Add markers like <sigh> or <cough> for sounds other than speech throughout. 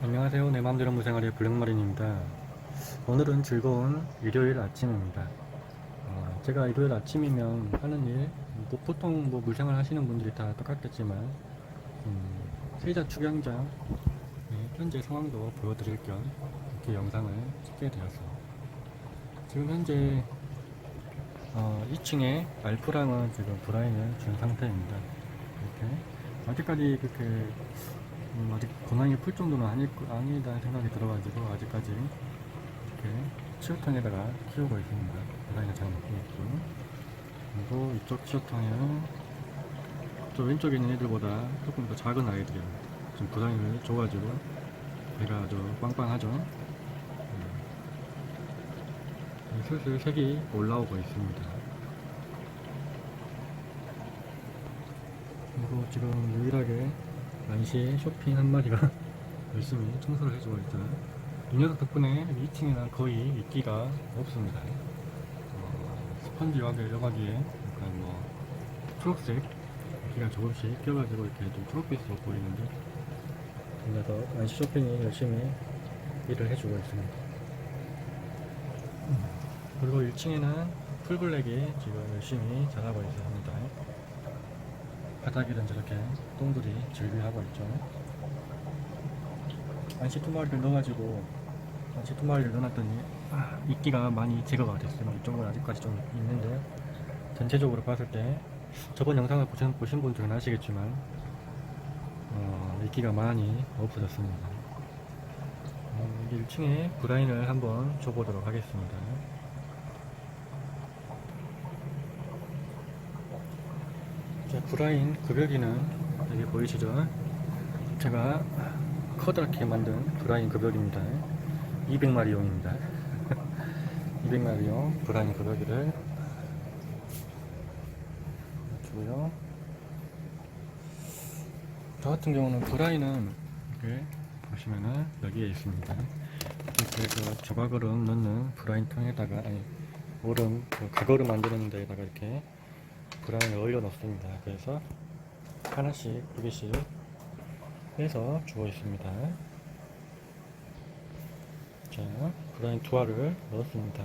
안녕하세요. 내 맘대로 무생활의 블랙마린입니다. 오늘은 즐거운 일요일 아침입니다. 어, 제가 일요일 아침이면 하는 일, 뭐 보통 뭐 물생활 하시는 분들이 다 똑같겠지만, 음, 세자 축양장 네, 현재 상황도 보여드릴 겸 이렇게 영상을 찍게 되었어요. 지금 현재 어, 2층에 알프랑은 지금 브라인을 준 상태입니다. 이렇게 아직까지 그렇게 음, 아직 고난이 풀 정도는 아닐, 거- 아니다 생각이 들어가지고 아직까지 이렇게 치우통에다가 키우고 있습니다. 브라인을 잘 먹고 있고 그리고 이쪽 치우통에는 저 왼쪽에 있는 애들보다 조금 더 작은 아이들이에요. 지금 브라인을 줘가지고 배가 아주 빵빵하죠. 음. 슬슬 색이 올라오고 있습니다. 그리고 지금 유일하게 난시에 쇼핑 한 마리가 <laughs> 열심히 청소를 해주고 있죠. 이 녀석 덕분에 2층에는 거의 이끼가 없습니다. 어, 스펀지 여과기, 여과기에 약간 뭐 초록색 이끼가 조금씩 껴가지고 이렇게 좀 초록빛으로 보이는데 이 녀석 난시 쇼핑이 열심히 일을 해주고 있습니다. 음, 그리고 1층에는 풀블랙이 지금 열심히 자라고 있습니다. 바닥에는 저렇게 똥들이 즐비하고 있죠. 안시 두 마리를 넣어가지고 안시 두 마리를 넣어놨더니 아, 이끼가 많이 제거가 됐어요. 이쪽은 아직까지 좀 있는데 전체적으로 봤을 때 저번 영상을 보신, 보신 분들은 아시겠지만 어, 이끼가 많이 없어졌습니다. 어, 여기 1층에 브라인을 한번 줘보도록 하겠습니다. 자, 브라인 급여기는 여기 보이시죠? 제가 커다랗게 만든 브라인 급여기입니다. 200마리용입니다. 200마리용 <laughs> 브라인 급여기를 주고요. 저 같은 경우는 브라인은 이렇게 보시면은 여기에 있습니다. 이렇게 그 조각얼음 넣는 브라인 통에다가 아니 얼음 그 가거름 만드는 데에다가 이렇게 브라인을 얼려 넣습니다. 그래서 하나씩 두 개씩 해서 주고 있습니다. 자, 브라인 두 알을 넣었습니다.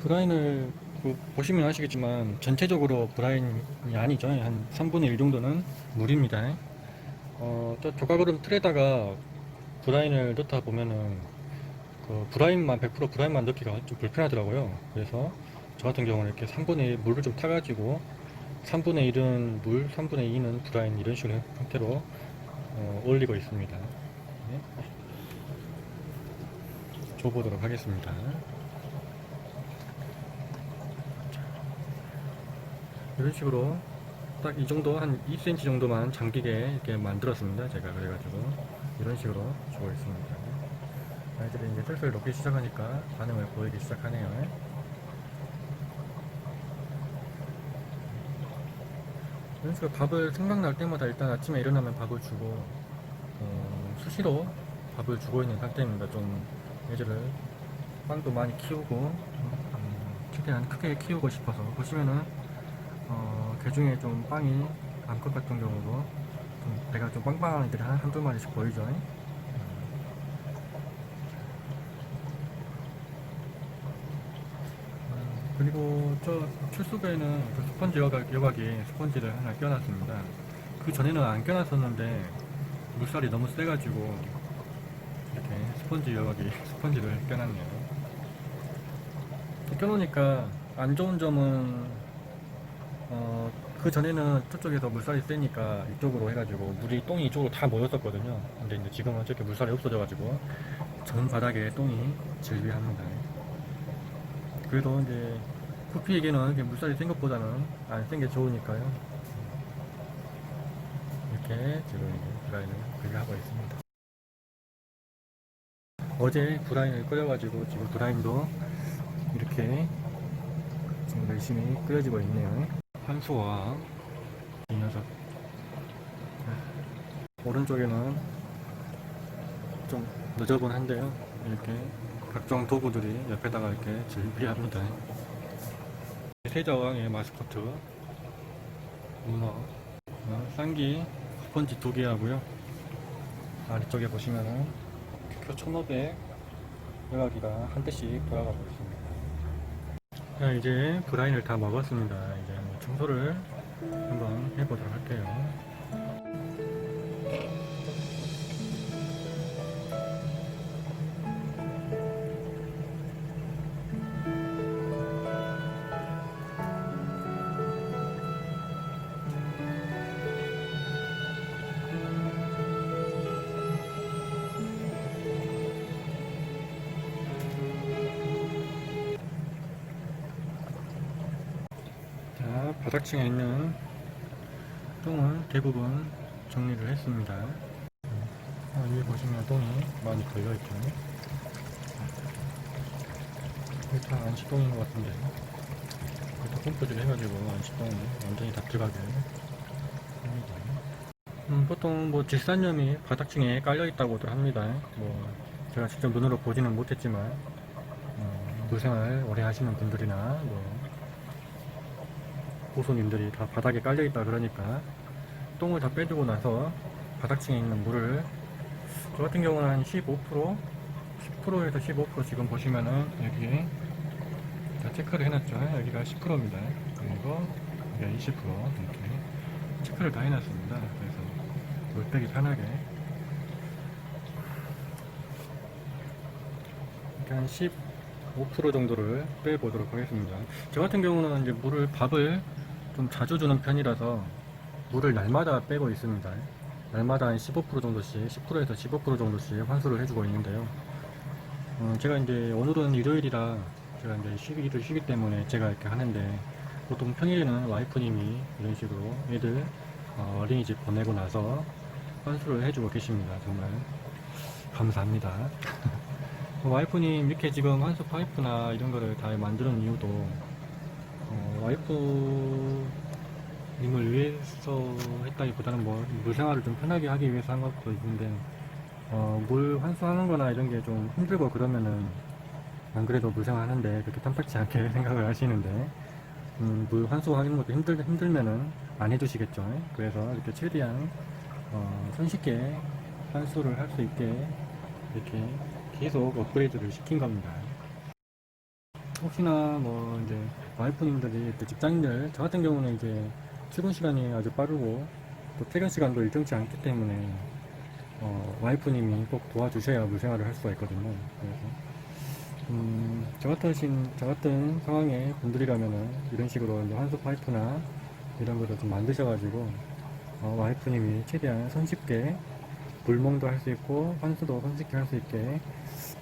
브라인을 그 보시면 아시겠지만 전체적으로 브라인이 아니죠. 한 3분의 1 정도는 물입니다. 어, 또 조각으로 틀에다가 브라인을 넣다 보면은 그 브라인만 100% 브라인만 넣기가 좀 불편하더라고요. 그래서 저 같은 경우는 이렇게 3분의 1 물을 좀 타가지고 3분의 1은 물, 3분의 2는 브라인 이런 식으로 형태로 어, 올리고 있습니다. 네. 줘보도록 하겠습니다. 자, 이런 식으로 딱 이 정도 한 2cm 정도만 잠기게 이렇게 만들었습니다. 제가 그래가지고 이런 식으로 주고 있습니다. 아이들이 이제 슬슬 녹기 시작하니까 반응을 보이기 시작하네요. 식으로 밥을 생각날 때마다 일단 아침에 일어나면 밥을 주고 어, 수시로 밥을 주고 있는 상태입니다. 좀 애들을 빵도 많이 키우고 음, 최대한 크게 키우고 싶어서 보시면은 어, 개 중에 좀 빵이 암컷 같은 경우도 좀 배가 좀 빵빵한 애들이 한, 한두 마리씩 보이죠. 그리고 저 출수배에는 그 스펀지 여각, 여각에 스펀지를 하나 껴놨습니다. 그 전에는 안 껴놨었는데 물살이 너무 세가지고 이렇게 스펀지 여각에 <laughs> 스펀지를 껴놨네요. 껴놓으니까 안 좋은 점은 어, 그 전에는 저쪽에서 물살이 세니까 이쪽으로 해가지고 물이 똥이 이쪽으로 다 모였었거든요. 근데 이제 지금은 저렇게 물살이 없어져가지고 전 바닥에 똥이 즐비합니다. 그래도 이제 쿠피에게는 이렇게 물살이 센 것보다는 안 센 게 좋으니까요. 이렇게 지금 브라인을 분리하고 있습니다. 어제 브라인을 끓여가지고 지금 브라인도 이렇게 지금 열심히 끓여지고 있네요. 한수와 이 녀석. 오른쪽에는 좀 너저분한데요. 이렇게 각종 도구들이 옆에다가 이렇게 준비합니다. 세자왕의 마스코트 문어, 어, 쌍기 스펀지 두개 하고요. 아래쪽에 보시면은 표1500 여기가 한 대씩 돌아가고 있습니다. 자, 이제 브라인을 다 먹었습니다. 이제 뭐 청소를 한번 해보도록 할게요. 바닥층에 있는 똥을 대부분 정리를 했습니다. 아, 위에 보시면 똥이 많이 걸려있죠. 다 안시똥인 것 같은데. 이렇게 펌프질 해가지고 안시똥이 완전히 다 들어가게 합니다. 음, 보통 뭐 질산염이 바닥층에 깔려있다고들 합니다. 뭐, 제가 직접 눈으로 보지는 못했지만, 어, 물생활 오래 하시는 분들이나 뭐, 고수님들이 다 바닥에 깔려있다 그러니까 똥을 다 빼주고 나서 바닥층에 있는 물을 저 같은 경우는 한 15% 10%에서 15% 지금 보시면은 여기 다 체크를 해놨죠. 여기가 10%입니다. 그리고 여기가 20% 이렇게 체크를 다 해놨습니다. 그래서 물 빼기 편하게. 한 15% 정도를 빼보도록 하겠습니다. 저 같은 경우는 이제 물을 밥을 좀 자주 주는 편이라서 물을 날마다 빼고 있습니다. 날마다 한 15% 정도씩, 10%에서 15% 정도씩 환수를 해주고 있는데요. 어, 제가 이제 오늘은 일요일이라 제가 이제 쉬기를 쉬기 때문에 제가 이렇게 하는데 보통 평일에는 와이프님이 이런 식으로 애들 어, 어린이집 보내고 나서 환수를 해주고 계십니다. 정말 감사합니다. 어, <laughs> 와이프님 이렇게 지금 환수 파이프나 이런 거를 다 만드는 이유도 어, 와이프님을 위해서 했다기보다는 뭐 물생활을 좀 편하게 하기 위해서 한 것도 있는데 어, 물 환수하는 거나 이런 게 좀 힘들고 그러면은 안 그래도 물생활 하는데 그렇게 탐탁지 않게 <laughs> 생각을 하시는데 음, 물 환수하는 것도 힘들, 힘들면은 안 해주시겠죠. 그래서 이렇게 최대한 어, 손쉽게 환수를 할 수 있게 이렇게 계속 업그레이드를 시킨 겁니다. 혹시나 뭐 이제 와이프님들이 또 직장인들 저 같은 경우는 이제 출근 시간이 아주 빠르고 또 퇴근 시간도 일정치 않기 때문에 어, 와이프님이 꼭 도와주셔야 물생활을 할 수가 있거든요. 그래서 음, 저 같은 신, 저 같은 상황의 분들이라면은 이런 식으로 환수 파이프나 이런 거를 좀 만드셔가지고 어, 와이프님이 최대한 손쉽게 물멍도 할 수 있고 환수도 손쉽게 할 수 있게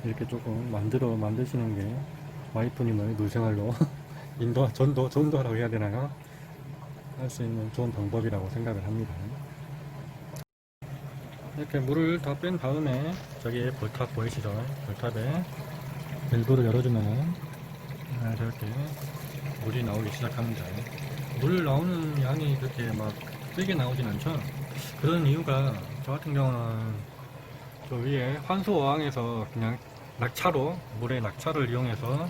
이렇게 조금 만들어 만드시는 게 와이프님을 물생활로 <laughs> 인도, 전도, 전도하라고 해야 되나요? 할 수 있는 좋은 방법이라고 생각을 합니다. 이렇게 물을 다 뺀 다음에 저기에 볼탑 보이시죠? 볼탑에 밸브를 열어주면 아, 저렇게 물이 나오기 시작합니다. 물 나오는 양이 그렇게 막 세게 나오진 않죠? 그런 이유가 저 같은 경우는 저 위에 환수 어항에서 그냥 낙차로 물의 낙차를 이용해서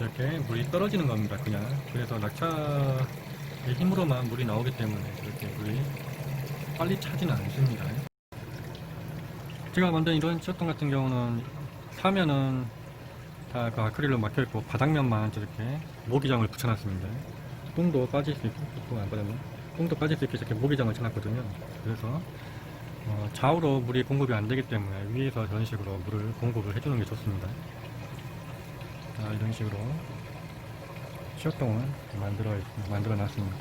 이렇게 물이 떨어지는 겁니다 그냥. 그래서 낙차의 힘으로만 물이 나오기 때문에 이렇게 물이 빨리 차지는 않습니다. 제가 만든 이런 시어통 같은 경우는 사면은 다 그 아크릴로 막혀있고 바닥면만 저렇게 모기장을 붙여놨습니다. 똥도 빠질 수 있고 안 빠졌네 똥도 빠질 수 있게 이렇게 모기장을 쳐놨거든요. 그래서 어, 좌우로 물이 공급이 안 되기 때문에 위에서 저런 식으로 물을 공급을 해주는 게 좋습니다. 자, 이런 식으로 시어통을 만들어, 만들어 놨습니다.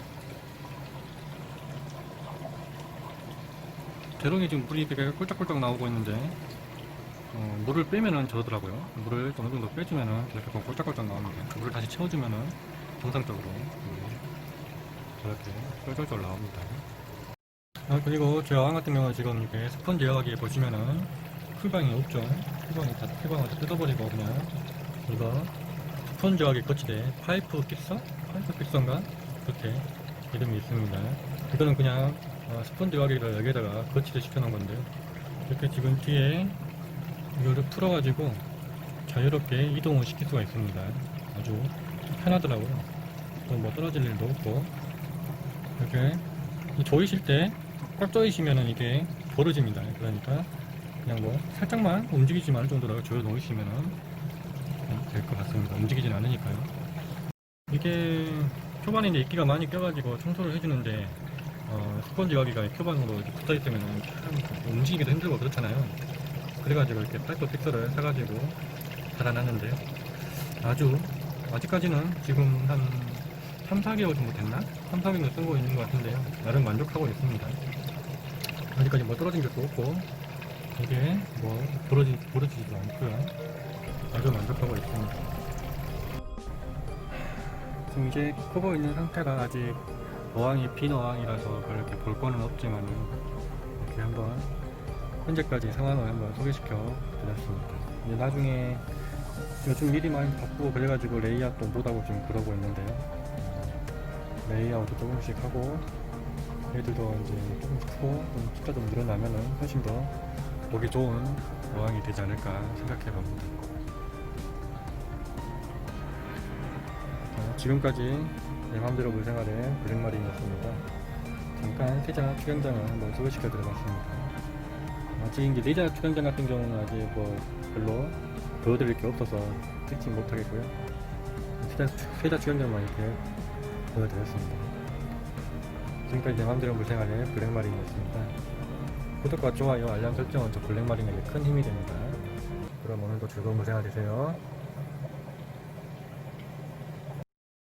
재롱이 지금 물이 되게 꿀쩍꿀쩍 나오고 있는데, 어, 물을 빼면은 저러더라고요. 물을 어느 정도 빼주면은 이렇게 꿀쩍꿀쩍 나옵니다. 물을 다시 채워주면은 정상적으로 저렇게 쫄쫄쫄 나옵니다. 아, 그리고 제 어항 같은 경우는 지금 이렇게 스펀지 여기 보시면은 풀방이 없죠. 풀방이 다, 풀방을 다 뜯어버리고 그냥 이거 여기 거치대 파이프 픽서? 파이프 픽서인가? 그렇게 이름이 있습니다. 이거는 그냥 어, 스펀지 여기를 여기다가 거치대 시켜놓은 건데 이렇게 지금 뒤에 이거를 풀어가지고 자유롭게 이동을 시킬 수가 있습니다. 아주 편하더라고요. 또뭐 떨어질 일도 없고 이렇게 조이실 때 꽉 조이시면은 이게 벌어집니다. 그러니까 그냥 뭐 살짝만 움직이지만 을 정도로 조여 놓으시면은 될 것 같습니다. 움직이진 않으니까요. 이게 표반에 이제 이끼가 많이 껴가지고 청소를 해주는데 어, 스펀지 여기가 이렇게 붙어 있으면 참 움직이기도 힘들고 그렇잖아요. 그래가지고 이렇게 파이프 픽서를 사가지고 달아놨는데요. 아주 아직까지는 지금 한 3, 4개월 정도 됐나? 3, 4개월 쓰고 있는 것 같은데요. 나름 만족하고 있습니다. 아직까지 뭐 떨어진 것도 없고 이게 뭐 부러지, 부러지지도 않고요. 아주 만족하고 있습니다. 지금 이제 크고 있는 상태가 아직 어항이 빈 어항이라서 그렇게 볼 거는 없지만 이렇게 한번 현재까지 상황을 한번 소개시켜 드렸습니다. 이제 나중에 요즘 일이 많이 바쁘고 그래가지고 레이아웃도 못하고 지금 그러고 있는데요. 레이아웃도 조금씩 하고 애들도 이제 조금 크고 좀 숫자 좀 늘어나면은 훨씬 더 보기 좋은 어항이 되지 않을까 생각해 봅니다. 지금까지 내 맘대로 물생활의 블랙마린이었습니다. 잠깐 세자 출연장을 한번 소개시켜 드려봤습니다. 아직 이제 세자 출연장 같은 경우는 아직 뭐 별로 보여드릴 게 없어서 찍지 못하겠고요. 세자, 세자 출연장만 이렇게 보여드렸습니다. 지금까지 내 맘대로 물생활의 블랙마린이었습니다. 구독과 좋아요, 알람 설정은 저 블랙마린에게 큰 힘이 됩니다. 그럼 오늘도 즐거운 물생활 되세요.